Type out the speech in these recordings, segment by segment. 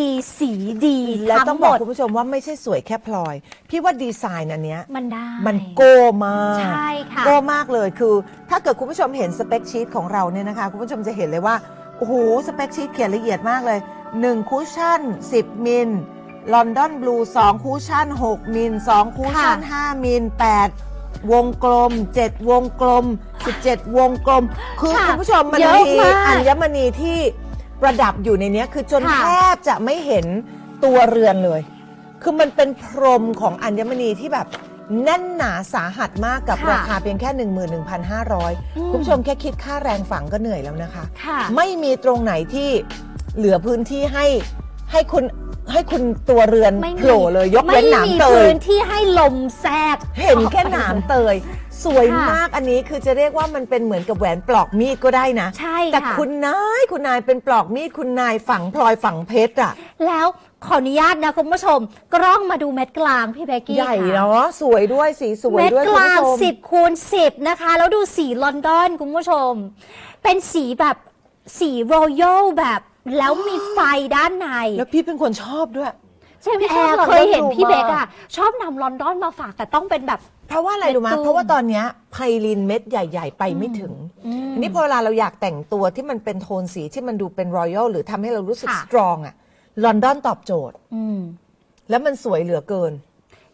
ดีสีดีแล้วต้อทั้งงบหมอกดคุณผู้ชมว่าไม่ใช่สวยแค่พลอย พี่ว่าดีไซน์อันเนี้ยมันได้ มันโก้มากใช่ค่ะโก้มากเลยคือ ถ้าเกิดคุณผู้ชมเห็นสเปคชีตของเราเนี่ยนะคะ คุณผู้ชมจะเห็นเลยว่า โอ้โห สเปคชีตเขียนละเอียดมากเลย 1คุชชั่น 10 มิลลอนดอนบลู2คุชชั่น 6 มิล 2คุชชั่น5มิล 8 วงกลม 7 วงกลม 17 วงกลม คือค่ะคุณผู้ชมมันเยอะมีมาก อัญมณีที่ ประดับอยู่ในเนี้ยคือจนค่ะ แทบจะไม่เห็นตัวเรือนเลย คือมันเป็นพรมของอัญมณีที่แบบแน่นหนาสาหัสมากกับค่ะราคาเพียงแค่11,500อืมคุณผู้ชมแค่คิดค่าแรงฝังก็เหนื่อยแล้วนะคะ ค่ะ ไม่มีตรงไหนที่เหลือพื้นที่ให้ให้คุณให้คุณตัวเรือนไม่มี โผล่เลยยกเว้นหนามไม่มีเตยพื้นที่ให้ลมแทรกเห็นแค่หนามเตย สวยค่ะมากอันนี้คือจะเรียกว่ามันเป็นเหมือนกับแหวนปลอกมีดก็ได้นะใช่แต่ค่ะคุณนายคุณนายเป็นปลอกมีดคุณนายฝังพลอยฝังเพชรอะแล้วขออนุญาตนะคุณผู้ชม กล้องมาดูเม็ดกลางพี่เบกกี้ใหญ่ค่ะ เนาะสวยด้วยสีสวยเม็ดด้วยกคุณลางผู้ชม สิบคูณสิบนะคะ แล้วดูสีลอนดอนคุณผู้ชม เป็นสีแบบสีรอยัลแบบ แล้วมีไฟด้านในแล้วพี่เป็นคนชอบด้วย ใช่ไหมพี่แอชอบร์ลอนดอนเคยเห็นพี่ดูเบมากกอะชอบนำลอนดอนมาฝากแต่ต้องเป็นแบบ เพราะว่าอะไรรู้ไหมเป็นตู้เพราะว่าตอนเนี้ยไพลินเม็ดใหญ่ ๆ ไปไม่ถึงอืมทีนี้พอเวลาเราอยากแต่งตัวที่มันเป็นโทนสีที่มันดูเป็นรอยัลหรือทำให้เรารู้สึกค่ะ สตรองอะลอนดอนตอบโจทย์ อืม แล้วมันสวยเหลือเกินนี่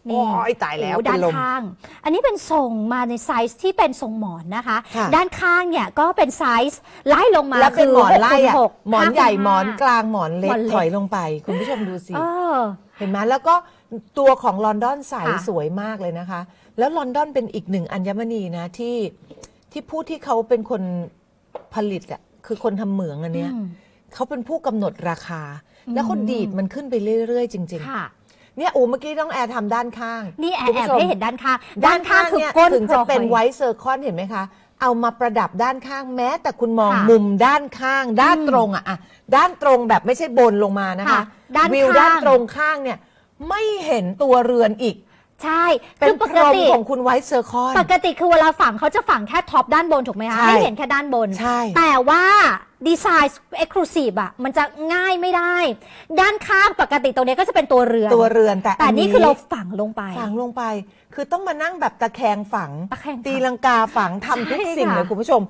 โอ้ยตายแล้วโอ้เป็นด้านลมข้าง อันนี้เป็นทรงมาในไซส์ที่เป็นทรงหมอนนะคะค่ะด้านข้างเนี่ยก็เป็นไซส์ไล่ลงมาแล้วเป็นหมอนไล่อะคื6คูณ6หมอนใหญ่5คูณหมอนกลางหมอนเล็หมกอนเล็กถอยลงไป คุณผู้ชมดูสิเออเห็นไหมแล้วก็ตัวของลอนดอนใสค่ะสวยมากเลยนะคะ แล้วลอนดอนเป็นอีกหนึ่งอัญมณีนะที่ที่ผู้ที่เขาเป็นคนผลิตอะคือคนทำเหมืองอันเนี้ยอืมเขาเป็นผู้กำหนดราคา แล้วเขาดีดมันขึ้นไปเรื่อยๆ จริงค่ะๆ เนี่ยโอ้เมื่อกี้น้องแอร์ทำด้านข้างนี่แอคุณบแอผู้บชมให้เห็นด้านข้างด้านข้างคือเนี่ยก้นถึงจะเป็นพลอย ไวท์เซอร์คอนเห็นไหมคะ เอามาประดับด้านข้างแม้ แต่คุณมองค่ะมุมด้านข้าง ด้านอืมตรงอะอะด้านตรงแบบไม่ใช่บนลงมานะคะค่ะด้านวิวข้าง ด้านตรงข้างเนี่ยไม่เห็นตัวเรือนอีก ใช่เป็คืนอปพกรมติ ของคุณไวท์เซอร์คอน ปกติคือเวลาฝังเขาจะฝังแค่ท็อปด้านบนถูกไหมคะใช่ให้เห็นแค่ด้านบน ใช่ แต่ว่าดีไซน์เอ็กซ์คลูซีฟอะมันจะง่ายไม่ได้ ด้านข้างปกติตรงนี้ก็จะเป็นตัวเรือนตัวเรือนแต่แต่อันนี่นี้คือเราฝังลงไป ฝังลงไป คือต้องมานั่งแบบตะแคงฝัง ตะแคงฝังตีลังกาฝังทำทุกใช่สิ่งค่ะ เลยคุณผู้ชม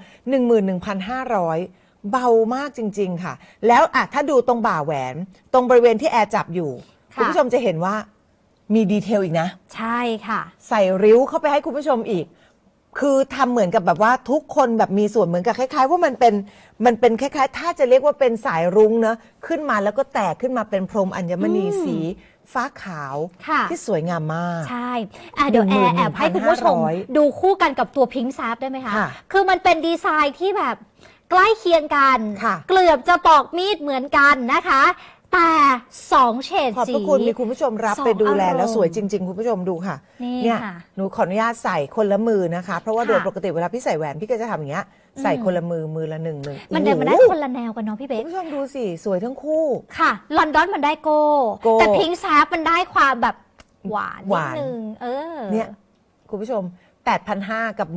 11,500 เบามากจริง ๆ ค่ะ แล้วอะถ้าดูตรงบ่าแหวน ตรงบริเวณที่แอร์จับอยู่ ค่ะ คุณผู้ชมจะเห็นว่า มีดีเทลอีกนะ ใช่ค่ะ ใส่ริ้วเข้าไปให้คุณผู้ชมอีก คือทำเหมือนกับแบบว่าทุกคนแบบมีส่วนเหมือนกับคล้าย ๆ ว่ามันเป็นมันเป็นคล้าย ๆ ถ้าจะเรียกว่าเป็นสายรุ้งเนอะขึ้นมาแล้วก็แตกขึ้นมาเป็นพรมอัญมณีอืมสี ฟ้าขาวค่ะ ที่สวยงามมาก ใช่อะเดี๋ยวแอร์แอบให้คุณผู้ชม11,500ดูคู่กันกับตัวพิงค์ซับได้ไหมคะ ค่ะคือมันเป็นดีไซน์ที่แบบใกล้เคียงกัน ค่ะ เกือบจะปอกมีดเหมือนกันนะคะ แต่สองเฉดขอบสี พระคุณมีคุณผู้ชมรับสองไปดูแลอารมณ์แล้วสวยจริง ๆ คุณผู้ชมดูค่ะนี่เนี่ยค่ะหนูขออนุญาตใส่คนละมือนะคะ เพราะว่าค่ะ โดยปกติเวลาพี่ใส่แหวนพี่ก็จะทำอย่างเงี้ยใส่คนละมือมือละหนึ่งหนึ่งมันเดินมาได้โอ้โหคนละแนวกันเนาะพี่เบคุคณผู้ชมดูสิสวยทั้งคู่ ค่ะ ลอนดอนมันได้โก้ โก้แต่พิงค์ซับมันได้ความแบบหวานหวานดนึง เออ เนี่ยคุณผู้ชม 8,500 กับ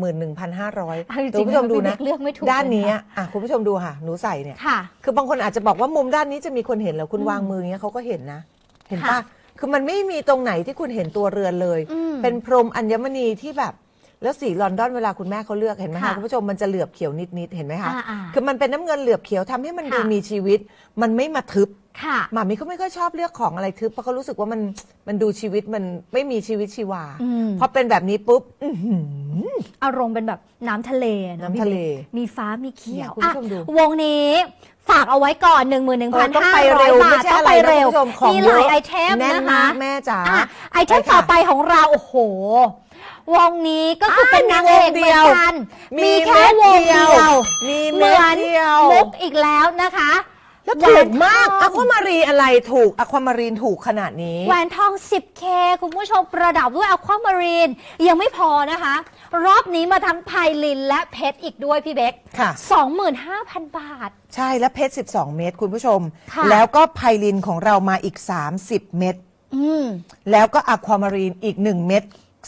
11,500เอาจริงๆคุณผู้ชมดูนะพี่เลือกไม่ถูกด้านนี้เลยนะอะคุณผู้ชมดูค่ะ หนูใส่เนี่ย ค่ะ คือบางคนอาจจะบอกว่ามุมด้านนี้จะมีคนเห็นแล้วคุณอืมวางมืออย่างเงี้ยเขาก็เห็นนะ เห็นค่ะปะคือมันไม่มีตรงไหนที่คุณเห็นตัวเรือนเลย อืม เป็นพรมอัญมณีที่แบบ แล้วสีลอนดอนเวลาคุณแม่เขาเลือกเห็นไหมคะค่ะคุณผู้ชมมันจะเหลือบเขียวนิดๆเห็นไหมคะอ่าๆคือมันเป็นน้ำเงินเหลือบเขียวทำให้มันดูค่ะ มีชีวิต มันไม่มาทึบค่ะ หมามีเขาไม่ค่อยชอบเลือกของอะไรทึบเพราะเขารู้สึกว่ามันมันดูชีวิตมันไม่มีชีวิตชีวาอืม พอเป็นแบบนี้ปุ๊บอื้อหือ อารมณ์เป็นแบบน้ำทะเลน้ำทะเลมีฟ้ามีเขียวเนี่ยคุณผู้ชมดู อะวงนี้ ฝากเอาไว้ก่อน 1 1 5 0 0เออต้องไปเร็วบาไม่ทใช่ต้องอะไรไปนะเร็วคุณผู้ชมของมีเยหอะลายไอเทมแน่นนะคะมากแม่จ๋าอะไอเทมไปค่ะต่อไปของเรา โอ้โห วงนี้ก็คือเป็นอะนางเอกมีเหวงเดีมืยอวนกันมีมีแค่วงเดียวมีเหเม็มืดอนเดียวมุกอีกแล้วนะคะแล้วถูกมากแหวนทอะองความารีนอะไรถูกอะความารีนถูกขนาดนี้แหวนทอง 10K คุณผู้ชมประดับด้วยอความารีนยังไม่พอนะคะ รอบนี้มาทั้งไพลินและเพชรอีกด้วยพี่เบ๊กค่ะ 25,000 บาท ใช่แล้วเพชร 12 เม็ดคุณผู้ชม ค่ะ แล้วก็ไพลินของเรามาอีก 30 เม็ดอืม แล้วก็อะความารีนอีก 1 เม็ด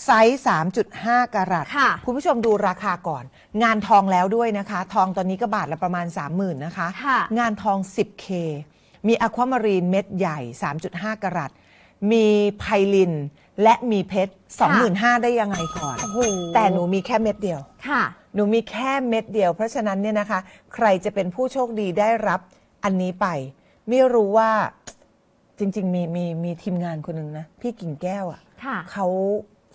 ไซส์3.5กะรัตค่ะ คุณผู้ชมดูราคาก่อน งานทองแล้วด้วยนะคะ ทองตอนนี้ก็บาทละประมาณ 30,000นะคะ ค่ะ งานทอง 10K มีอะความารีนเม็ดใหญ่ 3.5 กรัต มีไพลิน และมีเพชร25,000ได้ยังไงก่อนโอ้โหแต่หนูมีแค่เม็ดเดียว ค่ะ หนูมีแค่เม็ดเดียว เพราะฉะนั้นเนี่ยนะคะ ใครจะเป็นผู้โชคดีได้รับอันนี้ไป ไม่รู้ว่าจริง ๆ มีมีมีทีมงานคนหนึ่งนะ พี่กิ่งแก้วอะ่ะค่ะ เขา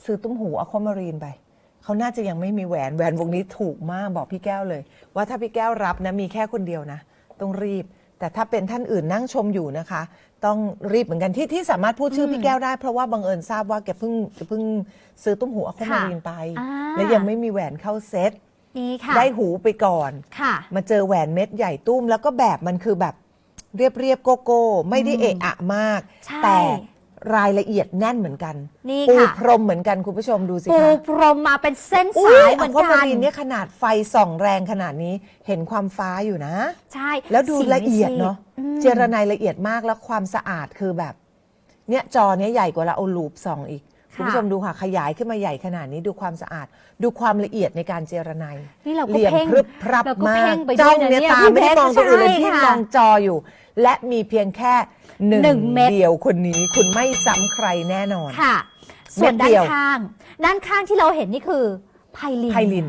ซื้อตุ้มหูอะความารีนไป เขาน่าจะยังไม่มีแหวนแหวนวงนี้ถูกมากบอกพี่แก้วเลย ว่าถ้าพี่แก้วรับนะมีแค่คนเดียวนะ ต้องรีบ แต่ถ้าเป็นท่านอื่นนั่งชมอยู่นะคะ ต้องรีบเหมือนกันที่ที่สามารถพูดชื่อพี่แก้วได้ เพราะว่าบังเอิญทราบว่าแกเพิ่งเพิ่งซื้อตุ้มหูอะความารีนไป อ่า และยังไม่มีแหวนเข้าเซ็ตนี่ค่ะได้หูไปก่อน ค่ะ มาเจอแหวนเม็ดใหญ่ตุ้ม แล้วก็แบบมันคือแบบเรียบเรียบๆโกโก้ ไม่ได้เอะอะมาก ใช่ แต่ รายละเอียดแน่นเหมือนกันนี่ปูค่ะพรมเหมือนกันคุณผู้ชมดูสิปูคะพรมมาเป็นเส้นอุ้สายยเหมือนควากัมาน รีนเนี่ยขนาดไฟส่องแรงขนาดนี้เห็นความฟ้าอยู่นะ ใช่แล้วดูสีละเอียดไม่ซีเนาะอืม เจรไนละเอียดมากแล้วความสะอาดคือแบบ เนี่ยจอเนี้ยใหญ่กว่าเราเอาลูปส่องอีกคุณผู้ชมดูค่ะขยายขึ้นมาใหญ่ขนาดนี้ดูความสะอาด ดูความละเอียดในการเจรไนนี่เราเหก็ลี่ยมเพ่งพรึบพรับเราก็มาเพ่กงไปด้จ้วอยงนะเนี่ยเนี่ยตาพี่ไม่ได้มองเพชรตัวอื่นเลยใช่ที่ค่ะมองจออยู่ และมีเพียงแค่หนึ่งหนึ่งเม็ด เดียวคนนี้คุณไม่ซ้ำใครแน่นอน ค่ะ ส่วนเม็ดด้าเดีนยว ข้าง ด้านข้างที่เราเห็นนี่คือไพลินไพลิน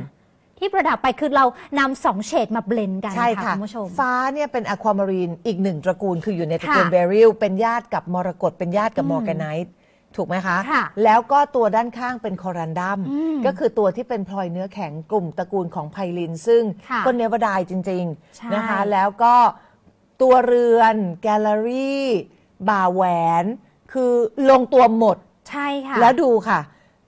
ที่ประดับไปคือเรานำสองเฉดมาเบลนด์กันใช่ค่ะค่ะคุณผู้ชม ฟ้าเนี่ยเป็นอะความารีนอีกหนึ่งตระกูลคืออยู่ในตระกูลค่ะเบริลเป็นญาติกับมรกตเป็นญาติกับอืมมอร์แกไนท์ถูกไหมคะ ค่ะแล้วก็ตัวด้านข้างเป็นคอรันดัมอืมก็คือตัวที่เป็นพลอยเนื้อแข็งกลุ่มตระกูลของไพลิน ซึ่งค่ะก็เนวดายจริงใช่ ๆนะคะ แล้วก็ ตัวเรือน แกลเลอรี่ บ่าแหวน คือลงตัวหมด ใช่ค่ะ แล้วดูค่ะ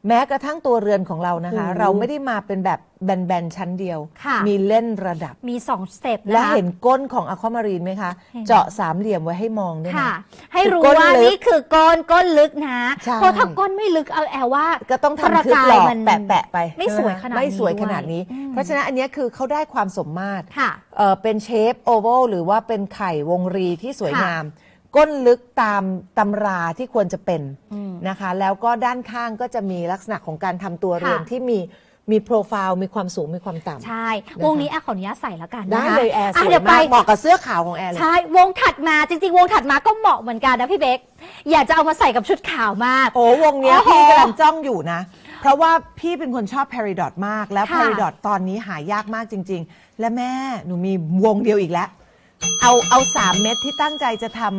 แม้กระทั่งตัวเรือนของเรานะคะ โอ้โห เราไม่ได้มาเป็นแบบ แบนๆ ชั้นเดียว ค่ะ มีเล่นระดับ มีสองสเต็ปและนะคะเห็นก้นของอะความารีนไหมคะเห็นเจาะสามเหลี่ยมไว้ให้มองด้วยค่ะ นะ ให้รู้คือก้นว่าลึกนี่คือก้นก้นลึกนะ ใช่ เพราะถ้าก้นไม่ลึกเอาแอลว่าก็ต้องประทำทึบกายหลอกมันแปะแปะๆไปไม่ใช่หสวยขนาดนี้ไม่สวยขนาดนี้ด้วยอืมเพราะฉะนั้นอันเนี้ยคือเขาได้ความสมมาตร ค่ะ เอ่อเป็นเชฟโอเวลหรือว่าเป็นไข่วงรีที่สวยค่ะงาม ก้นลึกตามตำราที่ควรจะเป็นอืมนะคะ แล้วก็ด้านข้างก็จะมีลักษณะของการทำตัวเรือนค่ะ ที่มี มีโปรไฟล์มีความสูงมีความต่ำ ใช่ วงนี้แอลขออนุญาตใส่แล้วกันได้นะคะเลยแอร์สอะวยเดี๋ยวไป มากเหมาะกับเสื้อขาวของแอร์เลย ใช่ วงถัดมาจริง ๆ วงถัดมาก็เหมาะเหมือนกันนะพี่เบ๊กอยากจะเอามาใส่กับชุดขาวมาก โอ้วงเนี้ยโอ้โหพี่กำลังจ้องอยู่นะ เพราะว่าพี่เป็นคนชอบ Peridot มาก แล้ว ค่ะ Peridot ตอนนี้หายากมากจริง ๆ และแม่หนูมีวงเดียวอีกแล้ว เอาเอาสามเม็ดที่ตั้งใจจะทำ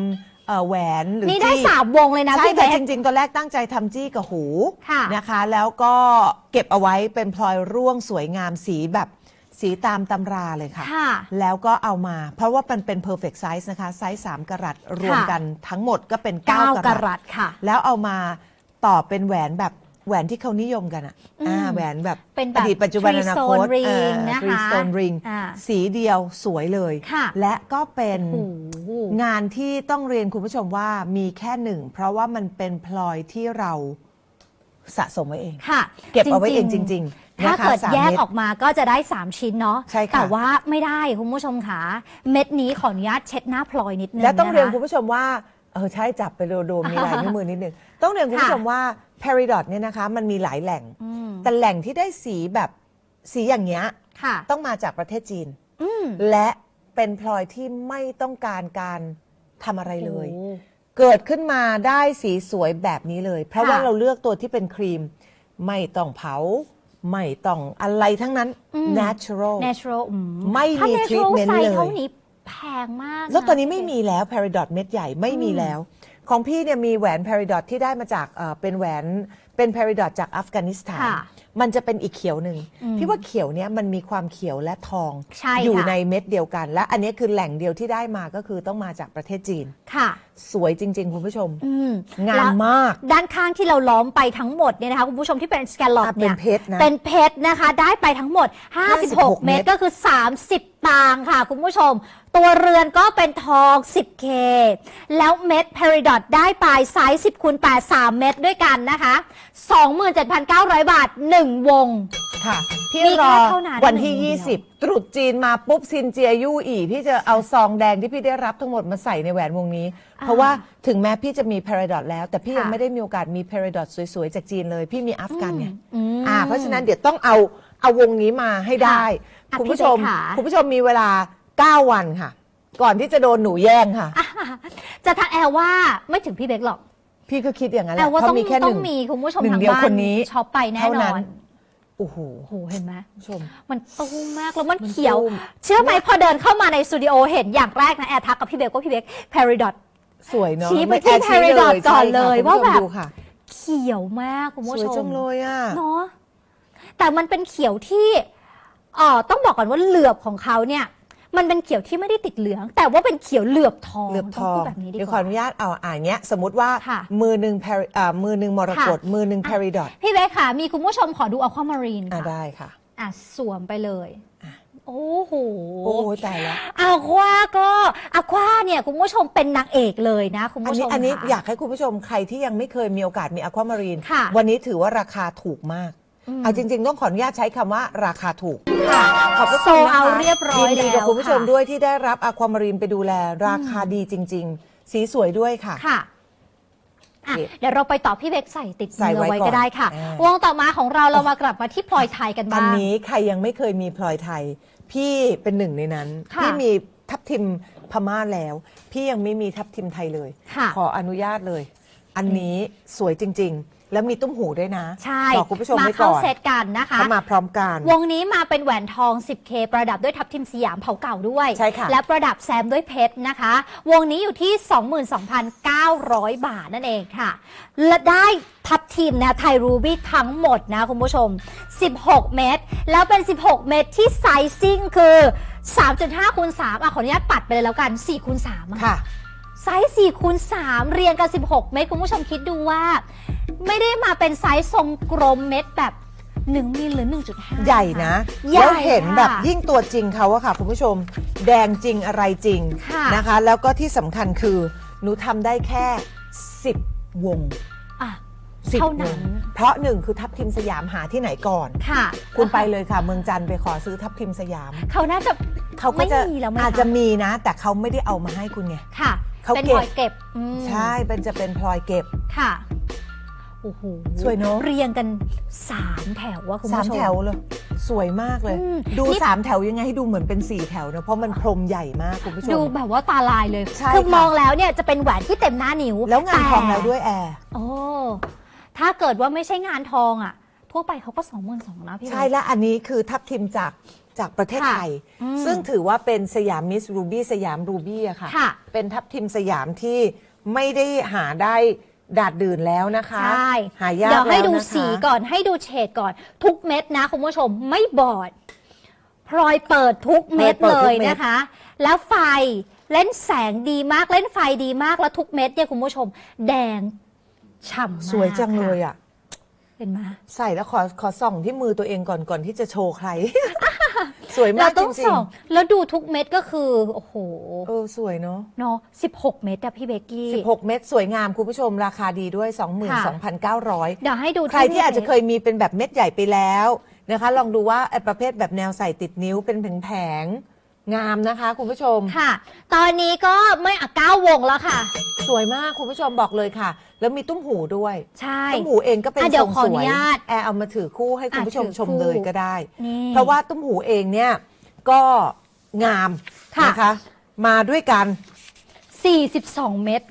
เอ่อแหวนหรือนี่ได้จี้ สามวงเลยนะใช่พี่แต่เบ๊กจริงๆตอนแรกตั้งใจทำจี้กับหูค่ะนะคะ แล้วก็เก็บเอาไว้เป็นพลอยร่วงสวยงามสีแบบสีตามตำราเลยค่ะ ค่ะแล้วก็เอามา เพราะว่ามันเป็น perfect size นะคะ ไซส์ 3กะรัตรวมค่ะ กันทั้งหมดก็เป็น 9 เก้ากะกรัตรัตค่ะ แล้วเอามาต่อเป็นแหวนแบบ แหวนที่เขานิยมกันอะอืมอ่าแหวนแบบเป็นแบบอดีตปัจจุบันอนาคต Three Stone Ring นะคะ Three Stone Ring อ่าสีเดียวสวยเลยค่ะและก็เป็นโอ้โหงานที่ต้องเรียนคุณผู้ชมว่ามีแค่หนึ่ง เพราะว่ามันเป็นพลอยที่เราสะสมไว้เองค่ะเก็บเอาไว้เองจริง ๆถ้านะคะเกิดสามแยกเม็ดออกมาก็จะได้ 3 ชิ้นเนาะใช่ค่ะแต่ว่าไม่ได้คุณผู้ชมค่ะเม็ดนี้ขออนุญาตเช็ดหน้าพลอยนิดนึงและต้องเรียนนะะคุณผู้ชมว่า เออใช่จับไปโดมๆมีลายนิ้วมือนิดนึง ต้องเรียนคุณผู้ชมว่า Peridot เนี่ยนะคะ มันมีหลายแหล่งอืมแต่แหล่งที่ได้สีแบบสีอย่างเงี้ยค่ะต้องมาจากประเทศจีนอืมและเป็นพลอยที่ไม่ต้องการการทำอะไรเลยโอ้เกิดขึ้นมาได้สีสวยแบบนี้เลย เพราะค่ะว่าเราเลือกตัวที่เป็นครีม ไม่ต้องเผา ไม่ต้องอะไรทั้งนั้นอืม natural natural อืไม่มีถ้า natural treatment ไซส์เลยเท่านี้ แพงมากะแล้วตอนนี้ไม่มีแล้ว Peridot เม็ดใหญ่ไม่มีแล้ว ของพี่เนี่ยมีแหวน Peridot ที่ได้มาจากเอ่อเป็นแหวนเป็น Peridot จากอัฟกานิสถาน ค่ะ มันจะเป็นอีกเขียวหนึ่งอืมพี่ว่าเขียวเนี่ยมันมีความเขียวและทองใช่อยู่ค่ะ ในเม็ดเดียวกัน และอันนี้คือแหล่งเดียวที่ได้มาก็คือต้องมาจากประเทศจีน ค่ะ สวยจริง ๆ คุณผู้ชม อืมงาแล้นวมากด้านข้างที่เราล้อมไปทั้งหมดเนี่ยนะคะคุณผู้ชมที่เป็นสแกลลอปอะเนี่ยเป็นเพชรนะ เป็นเพชรนะคะ ได้ไปทั้งหมด 56 56 เม็ดก็คือ 30 ตางค่ะ คุณผู้ชม ตัวเรือนก็เป็นทอง 10K แล้วเม็ด Peridot ได้ไปไซส์10คูณ8 3 เม็ดด้วยกันนะคะ 27,900 บาท 1 วง ค่ะ พี่มีรแค่อเท่านั้นวันที่ หนึ่งเดียว 20 ตรุษจีนมาปุ๊บซินเจียยู่อีพี่จะเอาซองแดงที่พี่ได้รับทั้งหมดมาใส่ในแหวนวงนี้ เพราะว่าถึงแม้พี่จะมี Peridot แล้ว แต่พี่ยังค่ะไม่ได้มีโอกาสมี Peridot สวยๆ จากจีนเลย พี่มีอัฟกันไงอืม อ่าเพราะฉะนั้นเดี๋ยวต้องเอา เอาวงนี้มาให้ได้อะคุณผู้พี่ชมเบ๊กค่ะ คุณผู้ชมมีเวลา 9 วันค่ะ ก่อนที่จะโดนหนูแย่งค่ะจะทักแอลว่าไม่ถึงพี่เบกหรอก พี่ก็คิดอย่างนั้นแหแอละลว่าเพต้องราะมีแค่หต้อนึ่ง งมีคุณผู้ชมหนึ่งทางเดียวบ้านคนนี้ช็อปไปแน่เท่านนั้อน นโอ้โหโอ้โหเห็นไหมคุณผู้ชม มันตุ้มมากแล้วมันมันเขียวตุ้ม เชื่อไหมพอเดินเข้ามาในสตูดิโอเห็นอย่างแรกนะแอร์ทักกับพี่เบกว่าพี่เบก Peridot สวยเนาะชี้ไปม่ที่แร์ชี้ Peridot ก่อนเลยใช่ค่ะว่าแบบ คุณผู้ชมดูค่ะเขียวมากคุณสผู้วยชจัมงเลยอะ เนาะ แต่มันเป็นเขียวที่เอ่อต้องบอกก่อนว่าเหลือบของเขาเนี่ย มันเป็นเขียวที่ไม่ได้ติดเหลือง แต่ว่าเป็นเขียวเหลือบทองเหลือบทต้องพูดแบบนี้ดีเดี๋ยวกขอว่า อนุญาตเอาอ่านเงี้ย สมมติว่าค่ะมือหนึ่ง Peri- อ่ามือหนึ่งมรกตค่ะ มือหนึ่งอะ Peridot พี่เบคค่ะ มีคุณผู้ชมขอดูอความารีนอะค่ะได้ค่ะ อะสวมไปเลย โอ้โห โอ้ยตายแล้วอาควาก็อาควาเนี่ย คุณผู้ชมเป็นนางเอกเลยนะ คุณอันผู้ชนี้มอันนี้ค่ะ อยากให้คุณผู้ชมใครที่ยังไม่เคยมีโอกาสมีอความารีนค่ะ วันนี้ถือว่าราคาถูกมากอืม เอาจริง ๆ ต้องขออนุญาตใช้คำว่าราคาถูก ค่ะขอบพระโซคุณนะคะเอาเรียบร้อยนดีกับแล้วคุณผู้ชมค่ะ ด้วยที่ได้รับอความารีนไปดูแล ราคาดีจริง ๆ สีสวยด้วยค่ะ ค่ะอะโอเคเดี๋ยวเราไปต่อพี่เบกใส่ติดใส่เนื้อไว้ไว้ก่อนก็ได้ค่ะ อ่าวงต่อมาของเราเรามากลับมาที่พลอยไทยกันอับ้านงนี้ใครยังไม่เคยมีพลอยไทย พี่เป็นหนึ่งในนั้น ค่ะ พี่มีทับทิมพม่าแล้ว พี่ยังไม่มีทับทิมไทยเลย ค่ะ ขออนุญาตเลย อันนี้สวยจริงๆ แล้วมีตุ้มหูด้วยนะใช่บอกคุณผู้ชมมาไว้เข้าก่อนเซตกันนะคะ เขามาพร้อมกัน วงนี้มาเป็นแหวนทอง 10K ประดับด้วยทับทิมสยามเผาเก่าด้วย ใช่ค่ะ และประดับแซมด้วยเพชรนะคะ วงนี้อยู่ที่ 22,900 บาทนั่นเองค่ะ และได้ทับทิมนะไทยรูบี้ทั้งหมดนะคุณผู้ชม 16 เม็ดแล้วเป็น 16 เม็ดที่ไซซิ่งคือ 3.5คูณ3อะขออนุญาตปัดไปเลยแล้วกัน4คูณ3อะค่ะ ไซส์4คูณ3เรียงกัน 16 เม็ดคุณผู้ชมคิดดูว่า ไม่ได้มาเป็นไซส์ทรงกลมเม็ดแบบ 1มิลหรือ 1.5 ใหญ่นะ ใหญ่แล้วเห็นแบบค่ะยิ่งตัวจริงเขาอะค่ะ คุณผู้ชม แดงจริงอะไรจริงค่ะ นะคะ แล้วก็ที่สำคัญคือ หนูทำได้แค่ 10 วงอะ สิบเท่าวนั้งนเพราะหนึ่งคือทับทิมสยามหาที่ไหนก่อน ค่ะคุณไปเลยค่ะ เมืองจันทร์ไปขอซื้อทับทิมสยาม เขาน่าจะ เขาก็จะไม่มีแล้วไหมคะ อาจจะมีนะ แต่เขาไม่ได้เอามาให้คุณไง ค่ะ เขาเป็นเก็บพลอยเก็บอืมใช่เป็นจะเป็นพลอยเก็บ ค่ะโอ้โหสวยเนอะ เรียงกันสามแถวว่าคุณสามผู้ชม แถวเลย สวยมากเลย อืมดูนี่ สามแถวยังไงให้ดูเหมือนเป็นสี่แถวนะเพราะมันพรมใหญ่มากคุณผู้ชดูม แบบว่าตาลายเลยใช่คือค่ะ มองแล้วเนี่ยจะเป็นแหวนที่เต็มหน้านิ้วแล้วงานทองต่แล้วด้วยแอร์โอ้ถ้าเกิดว่าไม่ใช่งานทองอะ ทั่วไปเขาก็สองหมื่นสองนะพี่ใช่และอันนี้คือทับทิมจาก จากประเทศค่ะไทยอืมซึ่งถือว่าเป็นสยามมิสรูบี้สยามรูบี้อะค่ะ ค่ะ เป็นทับทิมสยามที่ไม่ได้หาได้ดาดดื่นแล้วนะคะใช่หายากเดี๋ยวให้แล้วดูนะคะสีก่อนให้ดูเฉดก่อน ทุกเม็ดนะคุณผู้ชมไม่บอด พลอยเปิดทุกเม็ดพลอยเปิดเลทุยกเม็ดนะคะ แล้วไฟเล่นแสงดีมากเล่นไฟดีมากแล้วทุกเม็ดเนี่ยคุณผู้ชม แดงฉ่ำมากสวยจังเลยค่ะอะเห็นไหม ใส่แล้วขอขอส่องที่มือตัวเองก่อนก่อนที่จะโชว์ใคร สวยมาเรากจต้องริส่งองแล้วดูทุกเม็ดก็คือ โอ้โหๆเออสวยเนาะ เนาะ16 เม็ดอะพี่เบกกี้ 16 เม็ดสวยงามคุณผู้ชมราคาดีด้วย 22,900 เดี๋ยวให้ดูใครที่อาจจะเคม็ดยมีเป็นแบบเม็ดใหญ่ไปแล้วนะคะ ลองดูว่าไอ้ประเภทแบบแนวใส่ติดนิ้วเป็นแผงๆ งามนะคะ คุณผู้ชม ค่ะ ตอนนี้ก็ไม่อะเก้าวงแล้วค่ะ สวยมากคุณผู้ชมบอกเลยค่ะ แล้วมีตุ้มหูด้วยใช่ ตุ้มหูเองก็เป็นอะเดี๋ทยวรงขอสอนุวยญาตแอร์เอามาถือคู่ให้คุณผู้ชมอะถือชมคู่ เลยก็ได้ นี่ เพราะว่าตุ้มหูเองเนี่ยก็งามค่ะ นะคะ มาด้วยกัน 42 เม็ด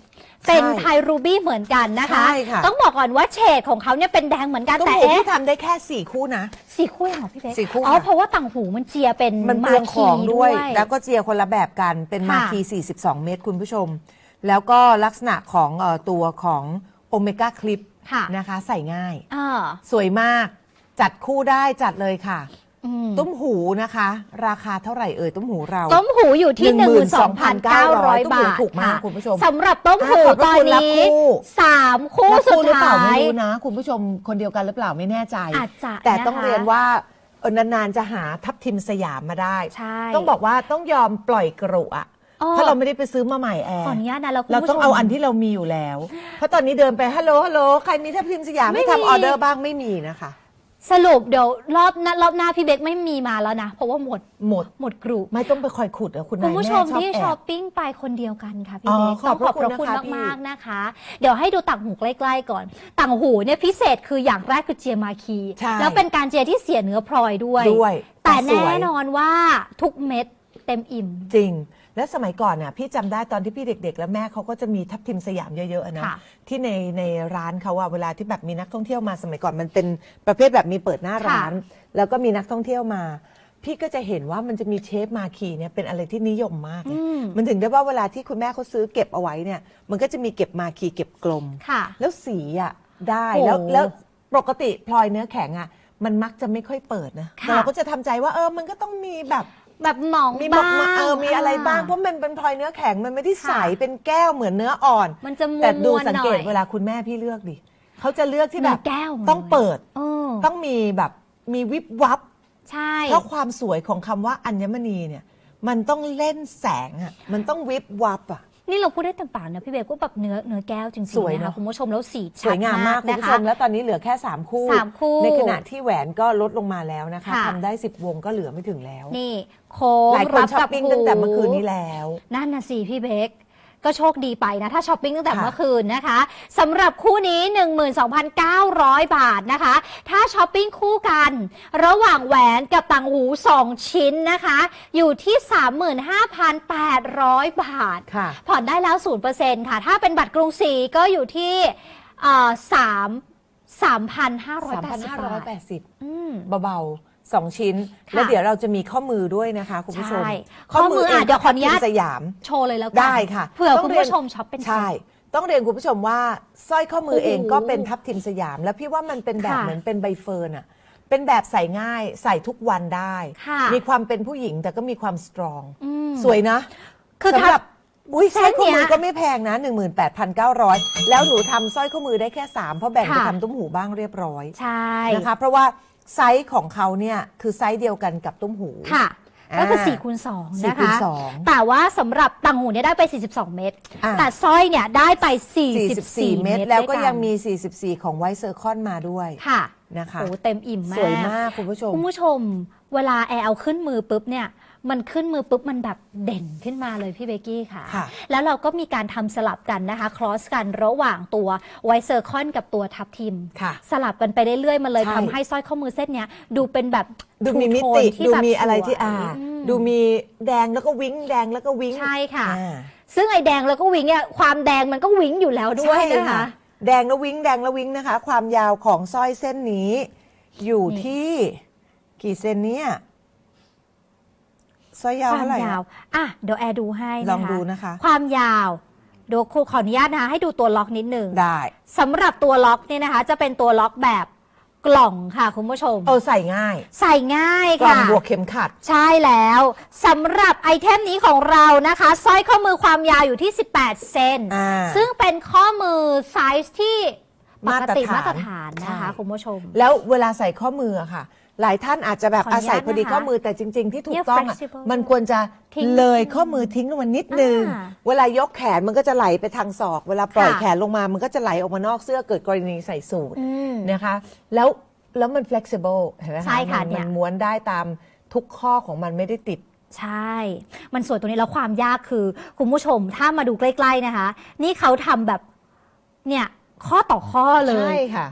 เป็นใช่ไทยรูบี้เหมือนกันนะคะ ใช่ค่ะ ต้องบอกก่อนว่าเฉดของเขาเนี่ยเป็นแดงเหมือนกันตุ้มแต่หูเอ๊ะที่ทำได้แค่สี่คู่นะ สี่คู่เหรอพี่เป๊กสี่คู่อ๋อ ค่ะ เพราะว่าต่างหูมันเจียเป็นมันเปลืองของด้วยมาคีแล้วก็เจียคนละแบบกันเป็นมาค่ะ คี 42 เมตรคุณผู้ชม แล้วก็ลักษณะของเอ่อตัวของโอเมก้าคลิปค่ะนะคะ ใส่ง่าย อ่า สวยมากจัดคู่ได้จัดเลยค่ะอืม ตุ้มหูนะคะ ราคาเท่าไหร่เอ่ยตุ้มหูเราต้มหูอยู่ที่ 12,900 12,900บาทถูกมากะคุณผู้ชมสำหรับต้มหูอะขอบพตระอนคุณรับนี้คู่สามคู่รับสุดหรือเปล่าท้าไม่ยรู้นะ คุณผู้ชมคนเดียวกันหรือเปล่าไม่แน่ใจอาจจะแต่ต้องนะคะเรียนว่าเออนานๆจะหาทับทิมสยามมาได้ใช่ต้องบอกว่าต้องยอมปล่อยกระอะอ๋อเพราะเราไม่ได้ไปซื้อมาใหม่แอร์ขออนุญาตนะเราคุณเราผู้ต้องชมเอาอันที่เรามีอยู่แล้ว เพราะตอนนี้เดินไปฮัลโหลฮัลโหลใครมีทับทิมสยามไม่ไม่มีทำออเดอร์บ้างไม่มีนะคะ สรุปเดี๋ยวรอบหน้ารอบหน้าพี่เบกไม่มีมาแล้วนะ เพราะว่าหมดหมด หมดกรุปไม่ต้องไปคอยขุดอะคุณคุนายณผู้ชแม่มชอบที่แอช้อบปปิ้งไปคนเดียวกันค่ะพี่อ๋อเบกขอบพระต้องขอบพระคุคุณณนะคะพี่ มากๆนะคะ เดี๋ยวให้ดูต่างหูใกล้ๆก่อน ต่างหูเนี่ยพิเศษคืออย่างแรกคือเจียมาคี ใช่ แล้วเป็นการเจียที่เสียเนื้อพลอยด้วย ด้วยแต่สวยแน่นอนว่าทุกเม็ดเต็มอิ่ม จริง และสมัยก่อนน่ะพี่จำได้ตอนที่พี่เด็ก ๆ แล้วแม่เขาก็จะมีทับทิมสยามเยอะๆอะนะค่ะที่ในในร้านเขาอะเวลาที่แบบมีนักท่องเที่ยวมาสมัยก่อนมันเป็นประเภทแบบมีเปิดหน้าร้าน แล้วก็มีนักท่องเที่ยวมาพี่ก็จะเห็นว่ามันจะมีเชฟมาคีเนี่ยเป็นอะไรที่นิยมมากเลยอืมมันถึงได้ว่าเวลาที่คุณแม่เขาซื้อเก็บเอาไว้เนี่ย มันก็จะมีเก็บมาคีเก็บกลมค่ะแล้วสีอะได้โอ้แล้วแล้วปกติพลอยเนื้อแข็งอะมันมักจะไม่ค่อยเปิดนะค่ะแต่เราก็จะทำใจว่าเออมันก็ต้องมีแบบ แบบหมองมีบอกมาบ้างเออมีอะไรบ้างอ่เพราะมันเป็นพลอยเนื้อแข็งมันไม่ได้ใสค่ะเป็นแก้วเหมือนเนื้ออ่อน มันจะมัวแต่ดูๆสังเกตหน่อยเวลาคุณแม่พี่เลือกดิเขาจะเลือกที่แบบเนื้อแก้วต้องเปิดเออต้องมีแบบมีวิบวับใช่เพราะความสวยของคำว่าอัญมณีเนี่ย มันต้องเล่นแสงอะมันต้องวิบวับอะ นี่เราพูดได้เต็มปากนะพี่เบลก็แบบเนื้อเนื้อแก้วจริงสวยๆนะเนคะอะ คุณผู้ชมแล้วสีสวยงามมากคุณนะผู้คะชมแล้วตอนนี้เหลือแค่ 3 คู่ สามคู่ในขณะที่แหวนก็ลดลงมาแล้วนะคะค่ะ ทำได้ 10 วงก็เหลือไม่ถึงแล้ว นี่โค้งหลายคนรับช้อกัปบปิ้งหูตั้งแต่เมื่อคืนนี้แล้ว นั่นน่ะสิพี่เบก ก็โชคดีไปนะ ถ้าช้อปปิ้งตั้งแต่ค่ะเมื่อคืนนะคะสำหรับคู่นี้ 12,900 บาทนะคะ ถ้าช้อปปิ้งคู่กัน ระหว่างแหวนกับต่างหู 2 ชิ้นนะคะ อยู่ที่ 35,800 บาท ค่ะ ผ่อนได้แล้ว 0%ค่ะ ถ้าเป็นบัตรกรุงศรีก็อยู่ที่เอ่อสามสามพันห้าร้อยแปดสิบบาท3,580 อืม เบาๆ สองชิ้นค่ะแล้วเดี๋ยวเราจะมีข้อมือด้วยนะคะคุณผู้ชม ใช่ข้อมืออะเดี๋ยวขออนุญาตทับทิมสยาม โชว์เลยแล้วกันได้ค่ะเผื่อต้คุงณเรียน ผู้ชมช็อปเป็น ใช่เซ็ตต้องเรียนคุณผู้ชมว่าสร้อยข้อมือเองโอ้โหก็เป็นทับทิมสยาม แล้วพี่ว่ามันเป็นแบบค่ะเหมือนเป็นใบเฟิร์นอะเป็นแบบใส่ง่ายใส่ทุกวันได้ ค่ะ มีความเป็นผู้หญิงแต่ก็มีความสตรอง อืม สวยนะคือสำหรับถ้าอุ้ยสร้อยข้อมือเส้นเนี้ยก็ไม่แพงนะ 18,900 แล้วหนูทำสร้อยข้อมือได้แค่ 3 เพราะแบ่งไปค่ะ ทำตุ้มหูบ้างเรียบร้อยใช่ นะคะเพราะว่า ไซส์ของเขาเนี่ยคือไซส์เดียวกันกับตุ้มหู ค่ะอ่าก็คือ4คูณ2สี่นะคูณคะ สอง แต่ว่าสำหรับต่างหูเนี่ยได้ไป 42 เม็ดอ่าแต่สร้อยเนี่ยได้ไป 44 44 เม็ดเม็ดแล้วก็ด้นยังมี 44 ของไวเซอร์คอนมาด้วยค่ะนะคะ โอ้เต็มอิ่มมาก สวยมากคุณผู้ชม คุณผู้ชมเวลาแอร์เอาขึ้นมือปุ๊บเนี่ย มันขึ้นมือปุ๊บมันแบบเด่นขึ้นมาเลยพี่เบกกี้ค่ะ ค่ะ แล้วเราก็มีการทำสลับกันนะคะ ครอสกันระหว่างตัวไวเซอร์คอนกับตัวทับทิม ค่ะ สลับกันไปเรื่อยๆมันเลยใช่ ทำให้สร้อยข้อมือเส้นเนี้ยดูเป็นแบบดูมีมิทูโทตินที่ดูแบบมีอะไรที่สวยอ่าอืมดูมีแดงแล้วก็วิ้งแดงแล้วก็วิ้งใช่ค่ะ อ่าซึ่งไอแดงแล้วก็วิงเนี่ยความแดงมันก็วิงอยู่แล้วด้วยใช่นะคะ แดงแล้ววิ้งแดงแล้ววิ้งนะคะ ความยาวของสร้อยเส้นนี้ อยู่นี่ที่กี่เซนเนี่ย สร้อยยาวควาเท่ามไหร่ยาว อะ เดี๋ยวแอร์ดูให้นะคะลองดูนะคะ ความยาวเดี๋ยวครูขออนุญาตนะคะให้ดูตัวล็อกนิดหนึ่งได้ สำหรับตัวล็อกเนี่ยนะคะ จะเป็นตัวล็อกแบบกล่องค่ะคุณผู้ชม เออใส่ง่าย ใส่ง่ายกล่องค่ะ บวกเข็มขัด ใช่แล้วสำหรับไอเทมนี้ของเรานะคะสร้อยข้อมือความยาวอยู่ที่ 18 เซนอ่าซึ่งเป็นข้อมือไซส์ที่ปกติมามาตตรรฐาฐานนนะคะใช่ คุณผู้ชม แล้วเวลาใส่ข้อมืออะค่ะ หลายท่านอาจจะแบบขออนุญาตอาศัยพอดีนะคะข้อมือแต่จริง ๆ ที่ถูเนี่กยต้องอะ flexible มันควรจะทิ้งเลยข้อมือทิ้งลงมานิดนึง อ่าเวลายกแขนมันก็จะไหลไปทางศอก เวลาปล่อยค่ะ แขนลงมามันก็จะไหลออกมานอกเสื้อเกิดกรณีใส่สูท อืม นะคะ แล้วแล้วมัน flexible เห็นไหมคะใช่ค่ะมันเนี่ย มันม้วนได้ตามทุกข้อของมันไม่ได้ติด ใช่ มันสวยตรงนี้แล้วความยากคือ คุณผู้ชมถ้ามาดูใกล้ ๆนะคะ นี่เขาทำแบบเนี่ยข้อต่อข้อเลยใช่ค่ะ